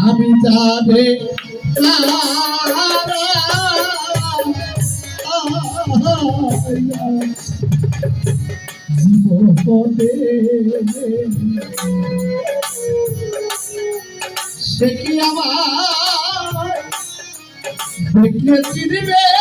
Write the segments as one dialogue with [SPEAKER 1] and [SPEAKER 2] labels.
[SPEAKER 1] আমি যাবে সে কি আমার দেখলে চিনবে?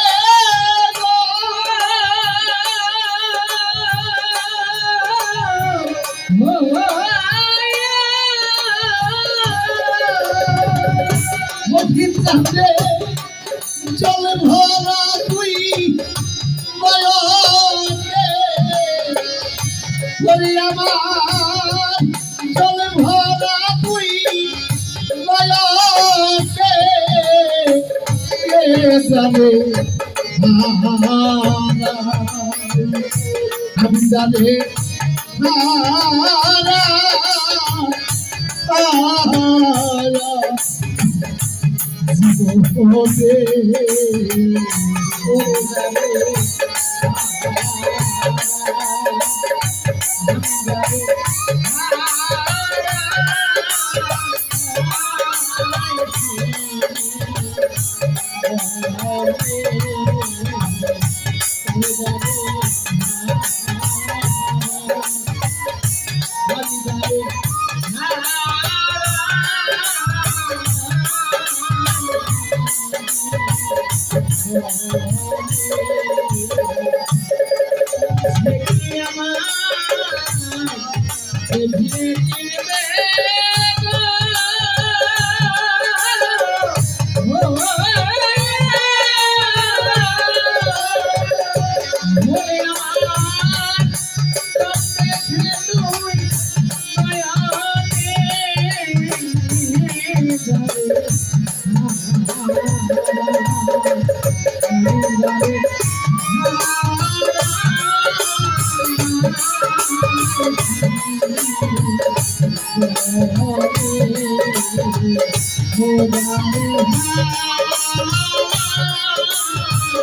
[SPEAKER 1] চাঁদে জলে ভরা তুই ওরে আমার জলে ভরা তুই কে জানে আমি জানে হারা হারা জীবনে ও জানে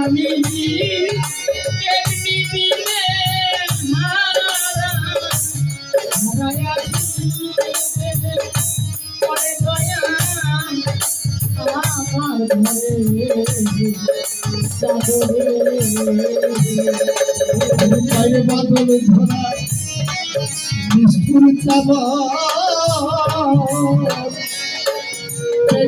[SPEAKER 1] আমি বাদল ধরা নিষ্ঠুর চাব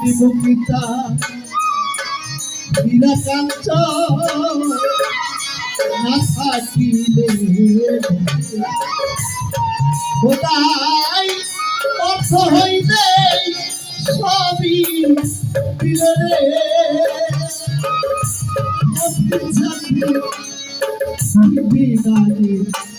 [SPEAKER 1] যদি মুক্তা নিরাকান্ত না
[SPEAKER 2] থাকিলে কোথায় অর্থ হইলে সবই দিলে রে। বিদায়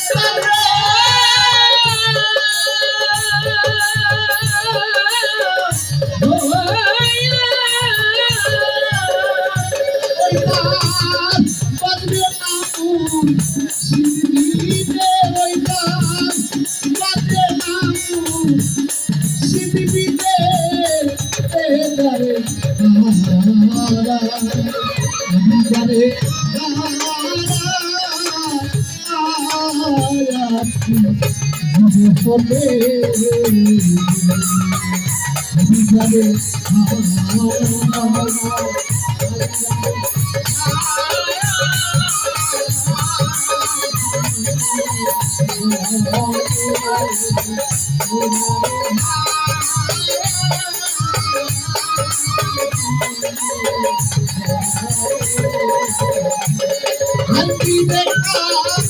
[SPEAKER 2] পথে বিচারে Happy birthday.